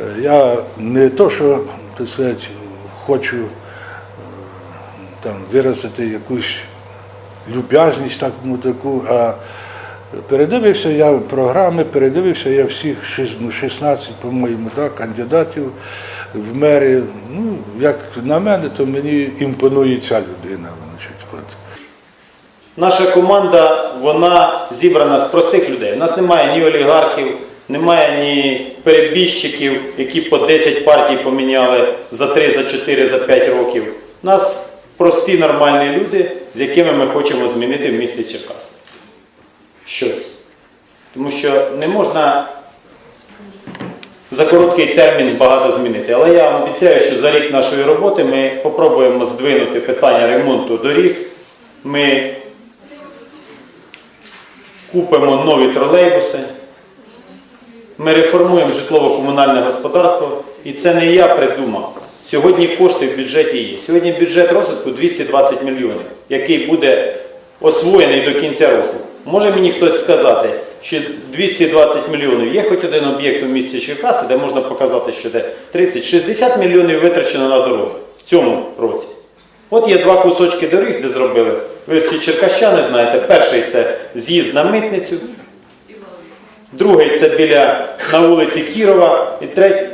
Е, Я не то, що так сказати, хочу е, там, виразити якусь люб'язність так, ну, таку, а передивився я програми, передивився я всіх ну, 16, по-моєму, так, кандидатів в мери. Ну, як на мене, то мені імпонує ця людина. Значить, от. Наша команда вона зібрана з простих людей. У нас немає ні олігархів, немає ні перебіжчиків, які по 10 партій поміняли за 3, за 4, за 5 років. У нас прості нормальні люди, з якими ми хочемо змінити в місті Черкаси. Щось. Тому що не можна за короткий термін багато змінити. Але я вам обіцяю, що за рік нашої роботи ми попробуємо здвинути питання ремонту доріг. Ми купимо нові тролейбуси, ми реформуємо житлово-комунальне господарство, і це не я придумав. Сьогодні кошти в бюджеті є. Сьогодні бюджет розвитку 220 мільйонів, який буде освоєний до кінця року. Може мені хтось сказати, що 220 мільйонів є хоч один об'єкт у місті Черкаси, де можна показати, що де 30-60 мільйонів витрачено на дороги в цьому році. От є два кусочки доріг, де зробили. Ви всі черкащани знаєте. Перший це з'їзд на митницю, другий це біля на вулиці Кірова, і, третій,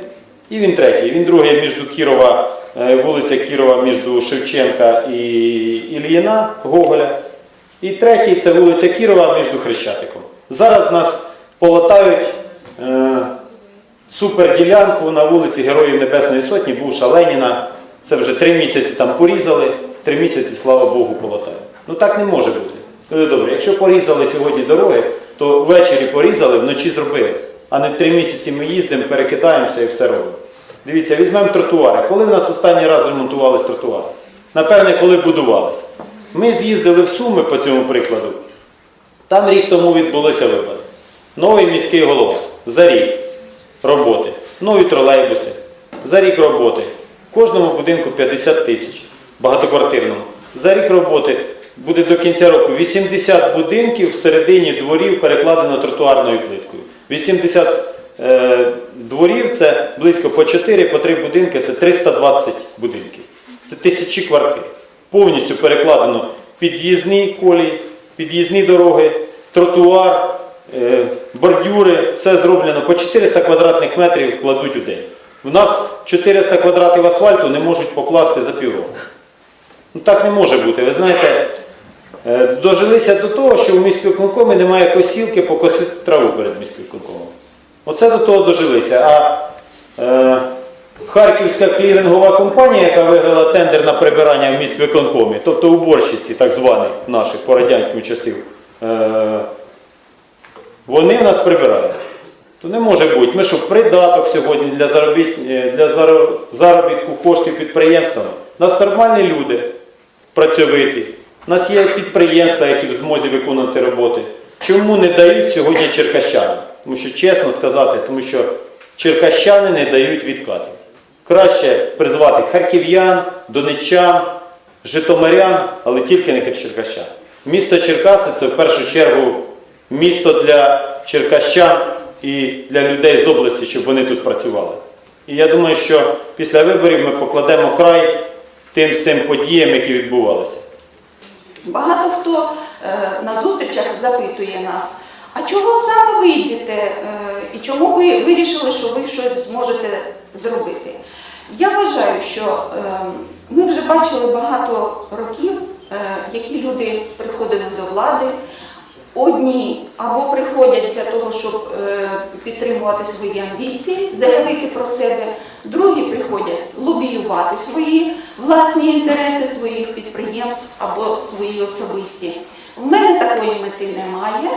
і він третій. Він другий між Кірова, е, вулиця Кірова між Шевченка і Ільїна Гоголя. І третій це вулиця Кірова між Хрещатиком. Зараз нас полотають е, суперділянку на вулиці Героїв Небесної Сотні, бувша Леніна. Це вже три місяці там порізали, три місяці, слава Богу, полотають. Ну так не може бути. Ну, добре, якщо порізали сьогодні дороги, то ввечері порізали, вночі зробили. А не три місяці ми їздимо, перекидаємося і все робимо. Дивіться, візьмемо тротуари. Коли в нас останній раз ремонтувались тротуари? Напевне, коли будувались. Ми з'їздили в Суми по цьому прикладу. Там рік тому відбулися вибори. Новий міський голова за рік роботи, нові тролейбуси, за рік роботи. Кожному будинку 50 тисяч багатоквартирному. За рік роботи буде до кінця року 80 будинків всередині дворів перекладено тротуарною плиткою. 80 е, дворів це близько по 4, по 3 будинки це 320 будинків. Це тисячі квартир. Повністю перекладено під'їзні колії, під'їзні дороги, тротуар, е, бордюри, все зроблено по 400 квадратних метрів вкладуть у день. У нас 400 квадратів асфальту не можуть покласти за півроку. Ну так не може бути. Ви знаєте, дожилися до того, що в міськвиконкомі немає косілки покосити траву перед міськвиконкомом. Оце до того дожилися. А е, Харківська клірингова компанія, яка виграла тендер на прибирання в міськвиконкомі, тобто уборщиці, так звані наші по радянським часів, е, вони в нас прибирають. То не може бути. Ми що, придаток сьогодні для, заробіт... е, для заробітку коштів підприємствам. У нас нормальні люди, працьовиті. У нас є підприємства, які в змозі виконувати роботи. Чому не дають сьогодні черкащани? Тому що чесно сказати, тому що черкащани не дають відкатів. Краще призвати харків'ян, донеччан, житомирян, але тільки не черкащан. Місто Черкаси це в першу чергу місто для черкащан і для людей з області, щоб вони тут працювали. І я думаю, що після виборів ми покладемо край тим всім подіям, які відбувалися. Багато хто е, на зустрічах запитує нас, а чого саме ви йдете е, і чому ви вирішили, що ви щось зможете зробити? Я вважаю, що е, ми вже бачили багато років, які люди приходили до влади. Одні або приходять для того, щоб е, підтримувати свої амбіції, заявити про себе, другі приходять лобіювати свої власні інтереси своїх підприємств або свої особисті. В мене такої мети немає,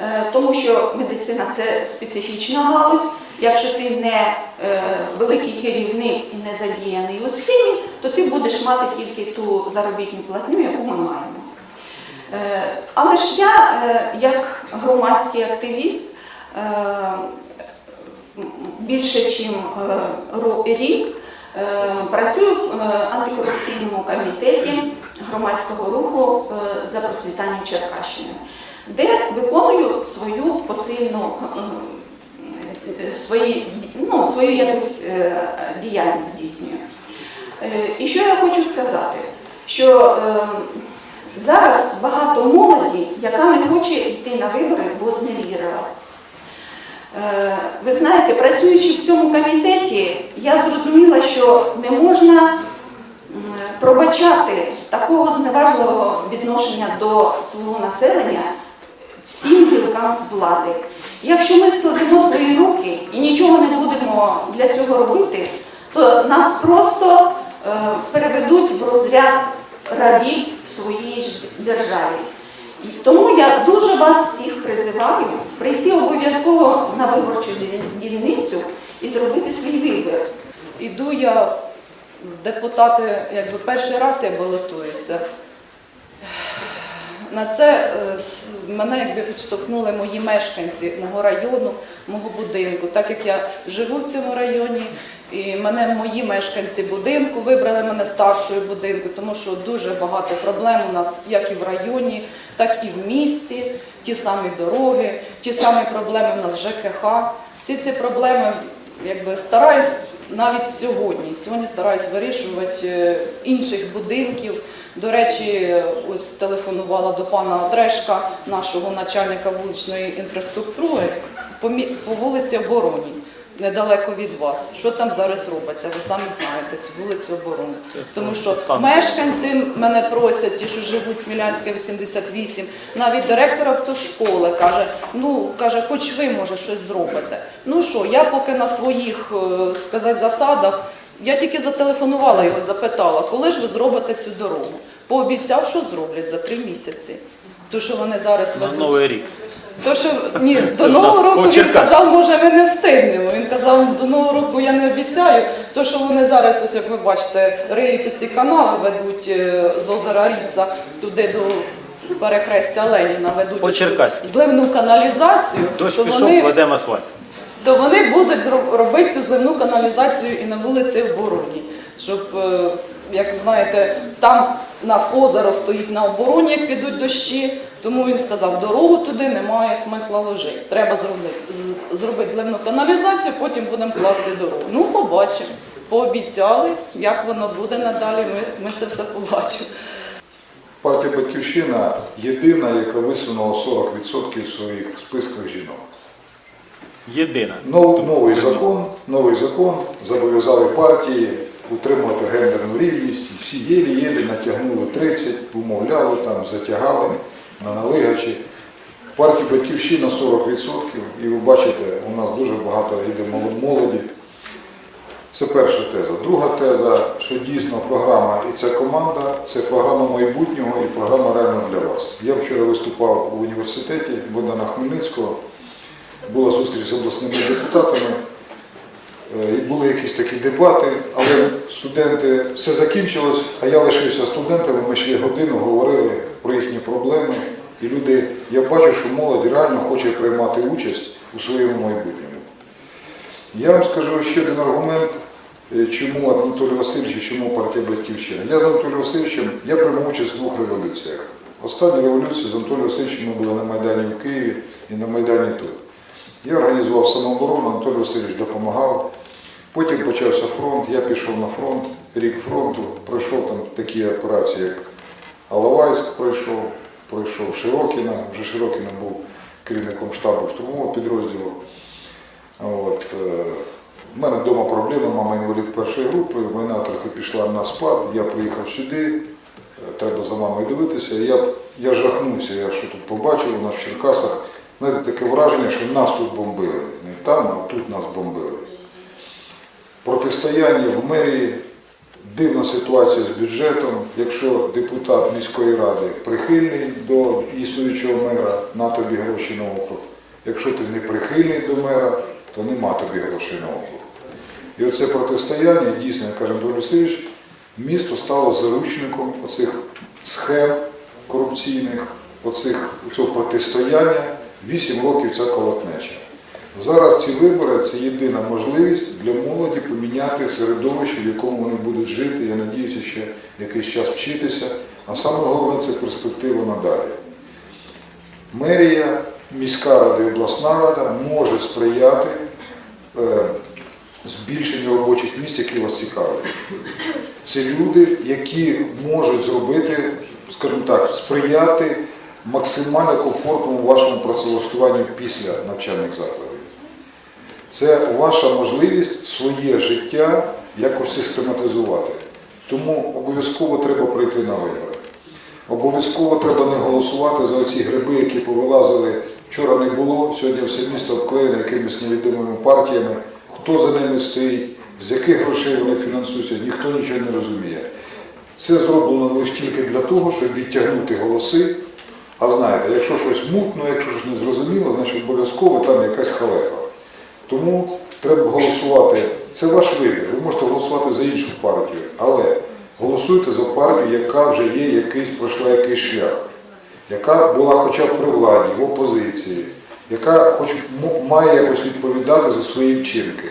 е, тому що медицина це специфічна галузь. Якщо ти не е, великий керівник і не задіяний у схемі, то ти будеш мати тільки ту заробітну платню, яку ми маємо. Е, Але ж я, е, як громадський активіст, е, більше ніж рік працюю в антикорупційному комітеті громадського руху за процвітання Черкащини, де виконую свою посильну свої, ну, свою якусь діяльність здійснює. Е, І що я хочу сказати? Що зараз багато молоді, яка не хоче йти на вибори, бо зневірилась. Е, Ви знаєте, працюючи в цьому комітеті, я зрозуміла, що не можна пробачати такого зневажливого відношення до свого населення всім гілкам влади. Якщо ми складемо свої руки і нічого не будемо для цього робити, то нас просто е, переведуть в розряд рабів своїй державі. Тому я дуже вас всіх призиваю прийти обов'язково на виборчу дільницю і зробити свій вибір. Іду я в депутати, якби перший раз я балотуюся. На це е, мене якби підштовхнули мої мешканці мого району, мого будинку. Так як я живу в цьому районі, і мене мої мешканці будинку вибрали мене старшою будинку, тому що дуже багато проблем у нас як і в районі, так і в місті. Ті самі дороги, ті самі проблеми в нас ЖКХ. Всі ці проблеми якби стараюсь навіть сьогодні. Сьогодні стараюсь вирішувати е, інших будинків. До речі, ось телефонувала до пана Отрешка, нашого начальника вуличної інфраструктури, по вулиці Обороні, недалеко від вас. Що там зараз робиться? Ви самі знаєте цю вулицю Оборони. Тому що мешканці мене просять, ті, що живуть Смілянська 88, навіть директор автошколи каже, ну каже, хоч ви може щось зробите. Ну що, я поки на своїх е, сказати засадах, я тільки зателефонувала його, запитала, коли ж ви зробите цю дорогу. Пообіцяв, що зроблять за три місяці. То, що вони зараз ведуть. новий рік. То, що ні, до в нового року він казав, може, ми не встигнемо. Він казав, до нового року я не обіцяю. То, що вони зараз, ось як ви бачите, риють ці канали, ведуть е, з озера Ріца туди до перехрестя Леніна, ведуть зливну каналізацію, Дощ то пішов, вони, кладемо асфальт. то вони будуть робити цю зливну каналізацію і на вулиці Обороні. Щоб, е, як ви знаєте, там у нас озеро стоїть на обороні, як підуть дощі. Тому він сказав, дорогу туди немає смисла ложити. Треба зробити, зробити зливну каналізацію, потім будемо класти дорогу. Ну, побачимо. Пообіцяли, як воно буде надалі, ми, ми це все побачимо. Партія Батьківщина єдина, яка висунула 40% своїх списках жінок. Єдина. Нов- Новий закон, новий закон зобов'язали партії утримувати гендерну рівність. Всі єлі-єлі натягнули 30, умовляли там, затягали на налигачі. Партії Батьківщина 40%, і ви бачите, у нас дуже багато йде молоді. Це перша теза. Друга теза, що дійсно програма і ця команда це програма майбутнього і програма реально для вас. Я вчора виступав у університеті Богдана Хмельницького, була зустріч з обласними депутатами, були якісь такі дебати, але студенти все закінчилось, а я лишився студентами. Ми ще годину говорили про їхні проблеми. І люди, я бачу, що молодь реально хоче приймати участь у своєму майбутньому. Я вам скажу ще один аргумент, е, чому Анатолій Васильович і чому партія Батьківщина. Я з Анатолієм Васильовичем, я приймав участь в двох революціях. Останню революцію з Анатолієм Васильовичем ми були на Майдані в Києві і на Майдані тут. Я організував самооборону, Анатолій Васильович допомагав. Потім почався фронт, я пішов на фронт, рік фронту, пройшов там такі операції, як Алавайськ пройшов, пройшов Широкіна, вже Широкіна був керівником штабу штурмового підрозділу. От, е, в мене вдома проблеми, мама інвалід першої групи, війна трохи пішла на спад, я приїхав сюди, е, треба за мамою дивитися. Я, я жахнувся, я що тут побачив, у нас в Черкасах. Знаєте, таке враження, що нас тут бомбили. Не там, а тут нас бомбили. Протистояння в мерії, дивна ситуація з бюджетом. Якщо депутат міської ради прихильний до існуючого мера, на тобі гроші на округ. Якщо ти не прихильний до мера, то нема тобі грошей на округ. І оце протистояння, дійсно, каже Анатолій Васильович, місто стало заручником оцих схем корупційних, оцих, цього протистояння. Вісім років ця колотнеча. Зараз ці вибори це єдина можливість для молоді поміняти середовище, в якому вони будуть жити. Я надіюся, ще якийсь час вчитися. А саме головне це перспектива надалі. Мерія, міська рада і обласна рада може сприяти е, збільшення робочих місць, які вас цікавлять. Це люди, які можуть зробити, скажімо так, сприяти максимально комфортному вашому працевлаштуванню після навчальних закладів. Це ваша можливість своє життя якось систематизувати. Тому обов'язково треба прийти на вибори. Обов'язково треба не голосувати за ці гриби, які повилазили. Вчора не було, сьогодні все місто обклеєне якимись невідомими партіями. Хто за ними стоїть, з яких грошей вони фінансуються, ніхто нічого не розуміє. Це зроблено лише тільки для того, щоб відтягнути голоси. А знаєте, якщо щось мутно, якщо щось незрозуміло, значить обов'язково там якась халепа. Тому треба голосувати. Це ваш вибір. Ви можете голосувати за іншу партію, але голосуйте за партію, яка вже є якийсь, пройшла якийсь шлях, яка була хоча б при владі, в опозиції, яка хоч має якось відповідати за свої вчинки.